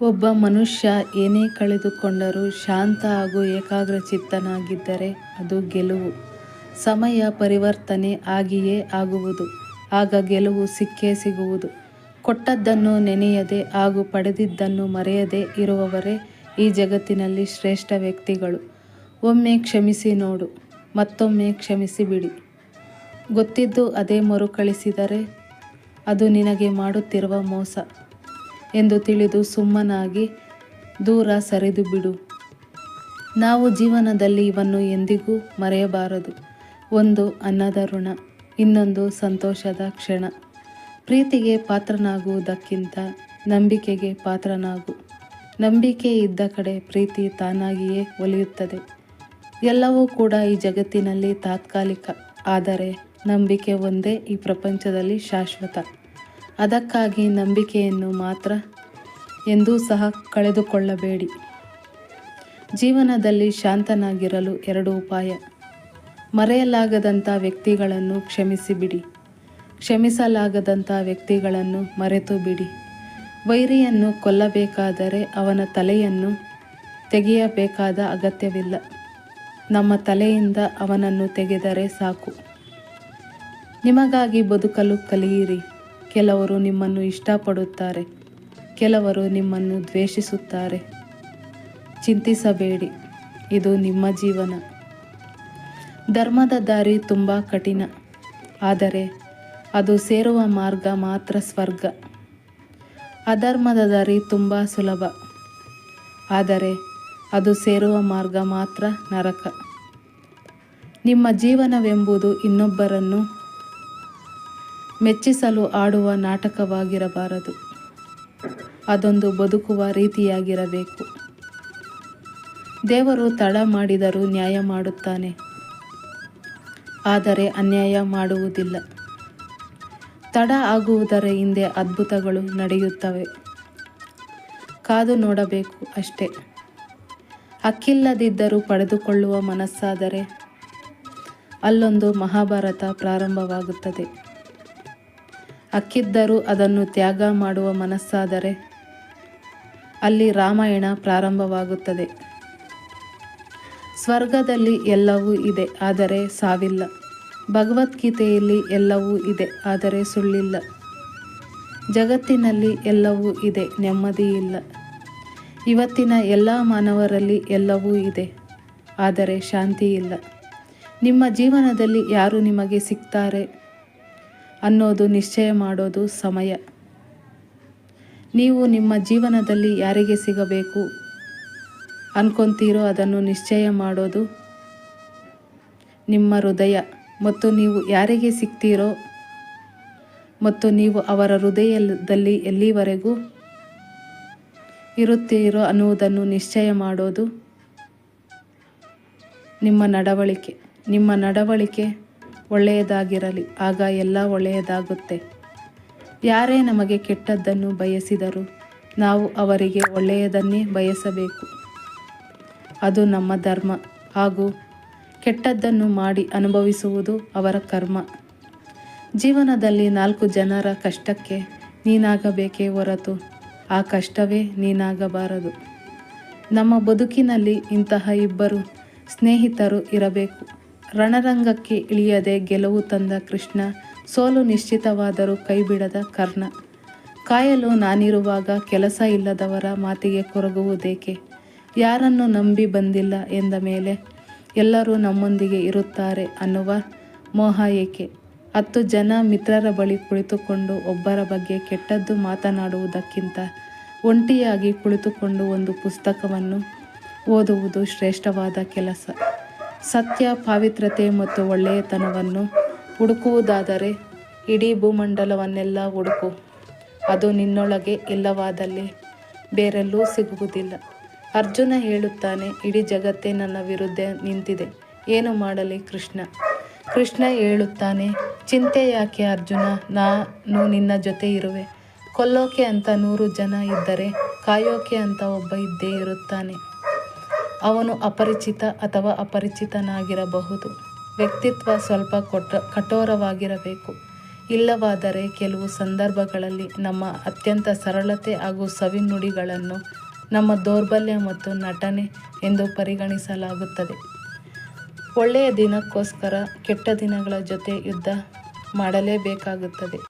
ಒಬ್ಬ ಮನುಷ್ಯ ಏನೇ ಕಳೆದುಕೊಂಡರೂ ಶಾಂತ ಹಾಗೂ ಏಕಾಗ್ರಚಿತ್ತನಾಗಿದ್ದರೆ ಅದು ಗೆಲುವು. ಸಮಯ ಪರಿವರ್ತನೆ ಆಗಿಯೇ ಆಗುವುದು. ಆಗ ಗೆಲುವು ಸಿಕ್ಕೇ ಸಿಗುವುದು. ಕೊಟ್ಟದ್ದನ್ನು ನೆನೆಯದೆ ಹಾಗೂ ಪಡೆದಿದ್ದನ್ನು ಮರೆಯದೆ ಇರುವವರೇ ಈ ಜಗತ್ತಿನಲ್ಲಿ ಶ್ರೇಷ್ಠ ವ್ಯಕ್ತಿಗಳು. ಒಮ್ಮೆ ಕ್ಷಮಿಸಿ ನೋಡು, ಮತ್ತೊಮ್ಮೆ ಕ್ಷಮಿಸಿ ಬಿಡಿ ಗೊತ್ತಿದ್ದು ಅದೇ ಮರುಕಳಿಸಿದರೆ ಅದು ನಿನಗೆ ಮಾಡುತ್ತಿರುವ ಮೋಸ ಎಂದು ತಿಳಿದು ಸುಮ್ಮನಾಗಿ ದೂರ ಸರಿದು ಬಿಡು ನಾವು ಜೀವನದಲ್ಲಿ ಇವನ್ನು ಎಂದಿಗೂ ಮರೆಯಬಾರದು. ಒಂದು ಅನ್ನದ ಋಣ, ಇನ್ನೊಂದು ಸಂತೋಷದ ಕ್ಷಣ. ಪ್ರೀತಿಗೆ ಪಾತ್ರನಾಗುವುದಕ್ಕಿಂತ ನಂಬಿಕೆಗೆ ಪಾತ್ರನಾಗು. ನಂಬಿಕೆ ಇದ್ದ ಕಡೆ ಪ್ರೀತಿ ತಾನಾಗಿಯೇ ಒಲಿಯುತ್ತದೆ. ಎಲ್ಲವೂ ಕೂಡ ಈ ಜಗತ್ತಿನಲ್ಲಿ ತಾತ್ಕಾಲಿಕ. ಆದರೆ ನಂಬಿಕೆ ಒಂದೇ ಈ ಪ್ರಪಂಚದಲ್ಲಿ ಶಾಶ್ವತ. ಅದಕ್ಕಾಗಿ ನಂಬಿಕೆಯನ್ನು ಮಾತ್ರ ಎಂದೂ ಸಹ ಕಳೆದುಕೊಳ್ಳಬೇಡಿ. ಜೀವನದಲ್ಲಿ ಶಾಂತನಾಗಿರಲು ಎರಡು ಉಪಾಯ. ಮರೆಯಲಾಗದಂಥ ವ್ಯಕ್ತಿಗಳನ್ನು ಕ್ಷಮಿಸಿಬಿಡಿ. ಕ್ಷಮಿಸಲಾಗದಂಥ ವ್ಯಕ್ತಿಗಳನ್ನು ಮರೆತುಬಿಡಿ. ವೈರಿಯನ್ನು ಕೊಲ್ಲಬೇಕಾದರೆ ಅವನ ತಲೆಯನ್ನು ತೆಗೆಯಬೇಕಾದ ಅಗತ್ಯವಿಲ್ಲ. ನಮ್ಮ ತಲೆಯಿಂದ ಅವನನ್ನು ತೆಗೆದರೆ ಸಾಕು. ನಿಮಗಾಗಿ ಬದುಕಲು ಕಲಿಯಿರಿ. ಕೆಲವರು ನಿಮ್ಮನ್ನು ಇಷ್ಟಪಡುತ್ತಾರೆ, ಕೆಲವರು ನಿಮ್ಮನ್ನು ದ್ವೇಷಿಸುತ್ತಾರೆ. ಚಿಂತಿಸಬೇಡಿ, ಇದು ನಿಮ್ಮ ಜೀವನ. ಧರ್ಮದ ದಾರಿ ತುಂಬ ಕಠಿಣ. ಆದರೆ ಅದು ಸೇರುವ ಮಾರ್ಗ ಮಾತ್ರ ಸ್ವರ್ಗ. ಅಧರ್ಮದ ದಾರಿ ತುಂಬ ಸುಲಭ. ಆದರೆ ಅದು ಸೇರುವ ಮಾರ್ಗ ಮಾತ್ರ ನರಕ. ನಿಮ್ಮ ಜೀವನವೆಂಬುದು ಇನ್ನೊಬ್ಬರನ್ನು ಮೆಚ್ಚಿಸಲು ಆಡುವ ನಾಟಕವಾಗಿರಬಾರದು. ಅದೊಂದು ಬದುಕುವ ರೀತಿಯಾಗಿರಬೇಕು. ದೇವರು ತಡ ಮಾಡಿದರೂ ನ್ಯಾಯ ಮಾಡುತ್ತಾನೆ. ಆದರೆ ಅನ್ಯಾಯ ಮಾಡುವುದಿಲ್ಲ. ತಡ ಆಗುವುದರ ಹಿಂದೆ ಅದ್ಭುತಗಳು ನಡೆಯುತ್ತವೆ. ಕಾದು ನೋಡಬೇಕು ಅಷ್ಟೇ ಹಕ್ಕಿಲ್ಲದಿದ್ದರೂ ಪಡೆದುಕೊಳ್ಳುವ ಮನಸ್ಸಾದರೆ ಅಲ್ಲೊಂದು ಮಹಾಭಾರತ ಪ್ರಾರಂಭವಾಗುತ್ತದೆ. ಹಕ್ಕಿದ್ದರೂ ಅದನ್ನು ತ್ಯಾಗ ಮಾಡುವ ಮನಸ್ಸಾದರೆ ಅಲ್ಲಿ ರಾಮಾಯಣ ಪ್ರಾರಂಭವಾಗುತ್ತದೆ. ಸ್ವರ್ಗದಲ್ಲಿ ಎಲ್ಲವೂ ಇದೆ, ಆದರೆ ಸಾವಿಲ್ಲ. ಭಗವದ್ಗೀತೆಯಲ್ಲಿ ಎಲ್ಲವೂ ಇದೆ, ಆದರೆ ಸುಳ್ಳಿಲ್ಲ. ಜಗತ್ತಿನಲ್ಲಿ ಎಲ್ಲವೂ ಇದೆ, ನೆಮ್ಮದಿ ಇಲ್ಲ ಇವತ್ತಿನ ಎಲ್ಲ ಮಾನವರಲ್ಲಿ ಎಲ್ಲವೂ ಇದೆ, ಆದರೆ ಶಾಂತಿ ಇಲ್ಲ ನಿಮ್ಮ ಜೀವನದಲ್ಲಿ ಯಾರು ನಿಮಗೆ ಸಿಗ್ತಾರೆ ಅನ್ನೋದು ನಿಶ್ಚಯ ಮಾಡೋದು ಸಮಯ. ನೀವು ನಿಮ್ಮ ಜೀವನದಲ್ಲಿ ಯಾರಿಗೆ ಸಿಗಬೇಕು ಅನ್ಕೊಂತೀರೋ ಅದನ್ನು ನಿಶ್ಚಯ ಮಾಡೋದು ನಿಮ್ಮ ಹೃದಯ ಮತ್ತು ನೀವು ಯಾರಿಗೆ ಸಿಗ್ತೀರೋ ಮತ್ತು ನೀವು ಅವರ ಹೃದಯದಲ್ಲಿ ಎಲ್ಲಿವರೆಗೂ ಇರುತ್ತೀರೋ ಅನ್ನುವುದನ್ನು ನಿಶ್ಚಯ ಮಾಡೋದು ನಿಮ್ಮ ನಡವಳಿಕೆ. ನಿಮ್ಮ ನಡವಳಿಕೆ ಒಳ್ಳೆಯದಾಗಿರಲಿ, ಆಗ ಎಲ್ಲ ಒಳ್ಳೆಯದಾಗುತ್ತೆ. ಯಾರೇ ನಮಗೆ ಕೆಟ್ಟದ್ದನ್ನು ಬಯಸಿದರೂ ನಾವು ಅವರಿಗೆ ಒಳ್ಳೆಯದನ್ನೇ ಬಯಸಬೇಕು. ಅದು ನಮ್ಮ ಧರ್ಮ ಹಾಗೂ ಕೆಟ್ಟದ್ದನ್ನು ಮಾಡಿ ಅನುಭವಿಸುವುದು ಅವರ ಕರ್ಮ. ಜೀವನದಲ್ಲಿ ನಾಲ್ಕು ಜನರ ಕಷ್ಟಕ್ಕೆ ನೀನಾಗಬೇಕೇ ಹೊರತು ಆ ಕಷ್ಟವೇ ನೀನಾಗಬಾರದು. ನಮ್ಮ ಬದುಕಿನಲ್ಲಿ ಇಂತಹ ಇಬ್ಬರು ಸ್ನೇಹಿತರು ಇರಬೇಕು. ರಣರಂಗಕ್ಕೆ ಇಳಿಯದೆ ಗೆಲುವು ತಂದ ಕೃಷ್ಣ, ಸೋಲು ನಿಶ್ಚಿತವಾದರೂ ಕೈಬಿಡದ ಕರ್ಣ. ಕಾಯಲು ನಾನಿರುವಾಗ ಕೆಲಸ ಇಲ್ಲದವರ ಮಾತಿಗೆ ಕೊರಗುವುದೇಕೆ. ಯಾರನ್ನು ನಂಬಿ ಬಂದಿಲ್ಲ ಎಂದ ಮೇಲೆ ಎಲ್ಲರೂ ನಮ್ಮೊಂದಿಗೆ ಇರುತ್ತಾರೆ ಅನ್ನುವ ಮೋಹ ಏಕೆ. ಹತ್ತು ಜನ ಮಿತ್ರರ ಬಳಿ ಕುಳಿತುಕೊಂಡು ಒಬ್ಬರ ಬಗ್ಗೆ ಕೆಟ್ಟದ್ದು ಮಾತನಾಡುವುದಕ್ಕಿಂತ ಒಂಟಿಯಾಗಿ ಕುಳಿತುಕೊಂಡು ಒಂದು ಪುಸ್ತಕವನ್ನು ಓದುವುದು ಶ್ರೇಷ್ಠವಾದ ಕೆಲಸ. ಸತ್ಯ, ಪಾವಿತ್ರತೆ ಮತ್ತು ಒಳ್ಳೆಯತನವನ್ನು ಹುಡುಕುವುದಾದರೆ ಇಡೀ ಭೂಮಂಡಲವನ್ನೆಲ್ಲ ಹುಡುಕು. ಅದು ನಿನ್ನೊಳಗೆ ಇಲ್ಲವಾದಲ್ಲಿ ಬೇರೆಲ್ಲೂ ಸಿಗುವುದಿಲ್ಲ. ಅರ್ಜುನ ಹೇಳುತ್ತಾನೆ ಇಡೀ ಜಗತ್ತೇ ನನ್ನ ವಿರುದ್ಧ ನಿಂತಿದೆ ಏನು ಮಾಡಲಿ ಕೃಷ್ಣ. ಕೃಷ್ಣ ಹೇಳುತ್ತಾನೆ ಚಿಂತೆ ಯಾಕೆ ಅರ್ಜುನ ನಾನು ನಿನ್ನ ಜೊತೆ ಇರುವೆ. ಕೊಲ್ಲೋಕೆ ಅಂತ ನೂರು ಜನ ಇದ್ದರೆ ಕಾಯೋಕೆ ಅಂತ ಒಬ್ಬ ಇದ್ದೇ ಇರುತ್ತಾನೆ. ಅವನು ಅಪರಿಚಿತ ಅಥವಾ ಅಪರಿಚಿತನಾಗಿರಬಹುದು. ವ್ಯಕ್ತಿತ್ವ ಸ್ವಲ್ಪ ಕಠೋರವಾಗಿರಬೇಕು. ಇಲ್ಲವಾದರೆ ಕೆಲವು ಸಂದರ್ಭಗಳಲ್ಲಿ ನಮ್ಮ ಅತ್ಯಂತ ಸರಳತೆ ಹಾಗೂ ಸವಿನುಡಿಗಳನ್ನು ನಮ್ಮ ದೌರ್ಬಲ್ಯ ಮತ್ತು ನಟನೆ ಎಂದು ಪರಿಗಣಿಸಲಾಗುತ್ತದೆ ಒಳ್ಳೆಯ ದಿನಕ್ಕೋಸ್ಕರ ಕೆಟ್ಟ ದಿನಗಳ ಜೊತೆ ಯುದ್ಧ ಮಾಡಲೇಬೇಕಾಗುತ್ತದೆ